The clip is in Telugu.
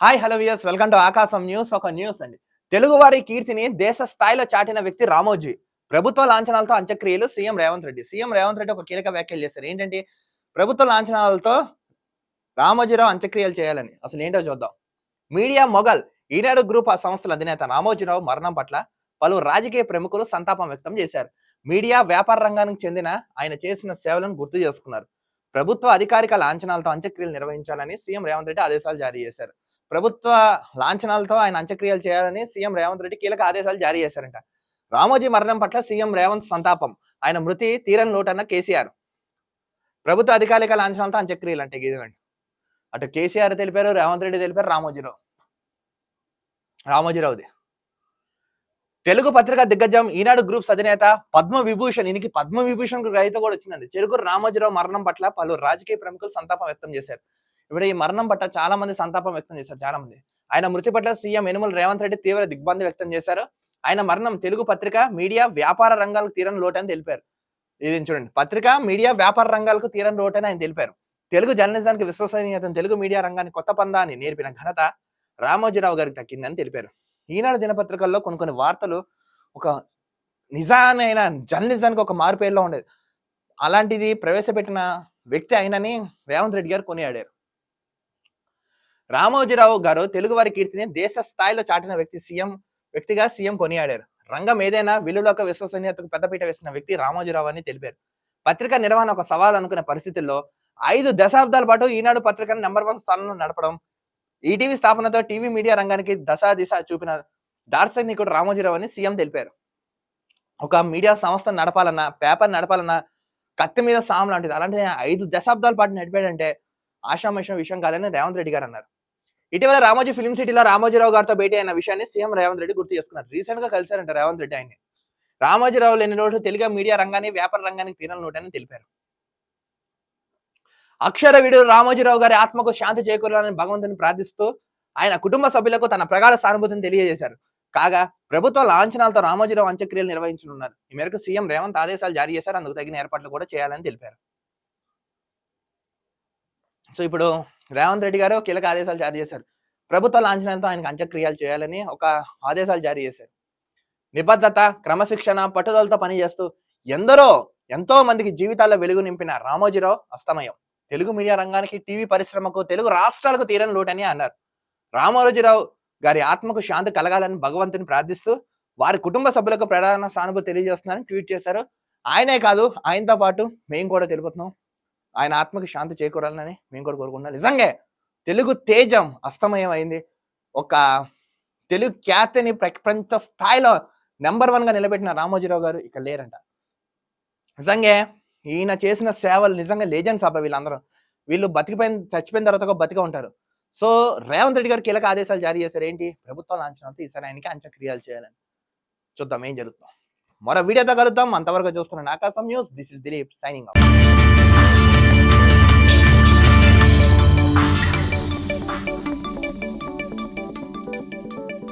Hi hello viewers welcome to Aakasam news ఒక న్యూస్ అండి. తెలుగువారి కీర్తిని దేశ స్థాయిలో చాటిన వ్యక్తి రామోజీ. ప్రభుత్వ లాంఛనాలతో అంత్యక్రియలు సీఎం రేవంత్ రెడ్డి. సీఎం రేవంత్ రెడ్డి ఒక కీలక వ్యాఖ్యలు చేశారు. ఏంటంటే ప్రభుత్వ లాంఛనాలతో రామోజీరావు అంత్యక్రియలు చేయాలని. అసలు ఏంటో చూద్దాం. మీడియా మొఘల్ ఈనాడు గ్రూప్ ఆ సంస్థల అధినేత రామోజీరావు మరణం పట్ల పలు రాజకీయ ప్రముఖులు సంతాపం వ్యక్తం చేశారు. మీడియా వ్యాపార రంగానికి చెందిన ఆయన చేసిన సేవలను గుర్తు చేసుకున్నారు. ప్రభుత్వ అధికారిక లాంఛనాలతో అంత్యక్రియలు నిర్వహించాలని సీఎం రేవంత్ రెడ్డి ఆదేశాలు జారీ చేశారు. ప్రభుత్వ లాంఛనాలతో ఆయన అంత్యక్రియలు చేయాలని సీఎం రేవంత్ రెడ్డి కీలక ఆదేశాలు జారీ చేశారంట. రామోజీ మరణం పట్ల సీఎం రేవంత్ సంతాపం. ఆయన మృతి తీరని లోటన్న కేసీఆర్. ప్రభుత్వ అధికారిక లాంఛనాలతో అంత్యక్రియలు అంటే ఇదిగోండి అటు కేసీఆర్ తెలిపారు రేవంత్ రెడ్డి తెలిపారు రామోజీరావు. రామోజీరావుది. తెలుగు పత్రిక దిగ్గజం ఈనాడు గ్రూప్స్ అధినేత పద్మ విభూషణ్ ఈయనకి పద్మ విభూషణ్ రైతు కూడా వచ్చిందండి చెరుకు రామోజీరావు మరణం పట్ల పలు రాజకీయ ప్రముఖులు సంతాపం వ్యక్తం చేశారు. ఇప్పుడు ఈ మరణం పట్ల చాలా మంది సంతాపం వ్యక్తం చేశారు చాలా మంది. ఆయన మృతి పట్ల సీఎం యనుమల రేవంత్ రెడ్డి తీవ్ర దిగ్బంధి వ్యక్తం చేశారు. ఆయన మరణం తెలుగు పత్రిక మీడియా వ్యాపార రంగాలకు తీరని లోటని తెలిపారు. ఇది చూడండి పత్రిక మీడియా వ్యాపార రంగాలకు తీరని లోటని ఆయన తెలిపారు. తెలుగు జర్నలిజానికి విశ్వసనీయతను తెలుగు మీడియా రంగాన్ని కొత్త పందాన్ని నేర్పిన ఘనత రామోజీరావు గారికి దక్కిందని తెలిపారు. ఈనాడు దినపత్రికల్లో కొన్ని కొన్ని వార్తలు ఒక నిజానైన జర్నలిజానికి ఒక మారుపేరులో ఉండేది. అలాంటిది ప్రవేశపెట్టిన వ్యక్తి అయినని రేవంత్ రెడ్డి గారు కొనియాడారు. రామోజీరావు గారు తెలుగువారి కీర్తిని దేశ స్థాయిలో చాటిన వ్యక్తి సీఎం వ్యక్తిగా సీఎం కొనియాడారు. రంగం ఏదైనా విలువలోక విశ్వసనీయతకు పెద్దపీట వేసిన వ్యక్తి రామోజీరావు అని తెలిపారు. పత్రికా నిర్వహణ ఒక సవాల్ అనుకునే పరిస్థితుల్లో ఐదు దశాబ్దాల పాటు ఈనాడు పత్రికను నెంబర్ వన్ స్థానంలో నడపడం ఈటీవీ స్థాపనతో టీవీ మీడియా రంగానికి దశా దిశ చూపిన దార్శనికుడు రామోజీరావు అని సీఎం తెలిపారు. ఒక మీడియా సంస్థ నడపాలన్నా పేపర్ నడపాలన్నా కత్తి మీద సాం లాంటిది. అలాంటి ఐదు దశాబ్దాల పాటు నడిపాడంటే ఆషామషం విషయం కాదని రేవంత్ రెడ్డి గారు అన్నారు. ఇటీవల రామోజీ ఫిల్మ్ సిటీలో రామోజీరావు గారితో భేటీ అయిన విషయాన్ని సీఎం రేవంత్ రెడ్డి గుర్తు చేసుకున్నారు. రీసెంట్గా కలిశారంట రేవంత్ రెడ్డి ఆయన్ని. రామోజీరావు లేని రోజులు తెలుగు మీడియా రంగాన్ని వ్యాపార రంగానికి తీరని నోటని తెలిపారు. అక్షర వీడు రామోజీరావు గారి ఆత్మకు శాంతి చేకూరాలని భగవంతుని ప్రార్థిస్తూ ఆయన కుటుంబ సభ్యులకు తన ప్రగాఢ సానుభూతిని తెలియజేశారు. కాగా ప్రభుత్వ లాంఛనాలతో రామోజీరావు అంత్యక్రియలు నిర్వహించనున్నారు. ఈ మేరకు సీఎం రేవంత్ ఆదేశాలు జారీ చేశారు. అందుకు తగిన ఏర్పాట్లు కూడా చేయాలని తెలిపారు. సో ఇప్పుడు రేవంత్ రెడ్డి గారు కీలక ఆదేశాలు జారీ చేశారు. ప్రభుత్వ లాంఛనాలతో ఆయనకు అంత్యక్రియలు చేయాలని ఒక ఆదేశాలు జారీ చేశారు. నిబద్ధత క్రమశిక్షణ పట్టుదలతో పనిచేస్తూ ఎందరో ఎంతో మందికి జీవితాల్లో వెలుగు నింపిన రామోజీరావు అస్తమయం. తెలుగు మీడియా రంగానికి టీవీ పరిశ్రమకు తెలుగు రాష్ట్రాలకు తీరని లోటని అన్నారు. రామోజీరావు గారి ఆత్మకు శాంతి కలగాలని భగవంతుని ప్రార్థిస్తూ వారి కుటుంబ సభ్యులకు ప్రధాన సానుభూతి తెలియజేస్తున్నారని ట్వీట్ చేశారు. ఆయనే కాదు ఆయనతో పాటు మేము కూడా తెలుపుతున్నాం. ఆయన ఆత్మకి శాంతి చేకూరాలని మేము కూడా కోరుకుంటున్నాం. నిజంగా తెలుగు తేజం అస్తమయం అయింది ఒక తెలుగు ఖ్యాతిని ప్రపంచ స్థాయిలో నెంబర్ వన్గా నిలబెట్టిన రామోజీరావు గారు ఇక లేరంట. నిజంగా ఈయన చేసిన సేవలు నిజంగా లేజెండ్స్ అబ్బా వీళ్ళందరూ. వీళ్ళు బతికిపోయిన చచ్చిపోయిన తర్వాత ఒక ఉంటారు. సో రేవంత్ రెడ్డి గారు కీలక ఆదేశాలు జారీ చేశారు. ఏంటి? ప్రభుత్వం లాంఛనాలతో ఈసారి ఆయనకి అంత్యక్రియలు చేయాలని. చూద్దాం ఏం జరుగుతుందో. మరో వీడియోతో కలుద్దాం. అంతవరకు చూస్తున్నాను Aakasam news. This is Dilip signing off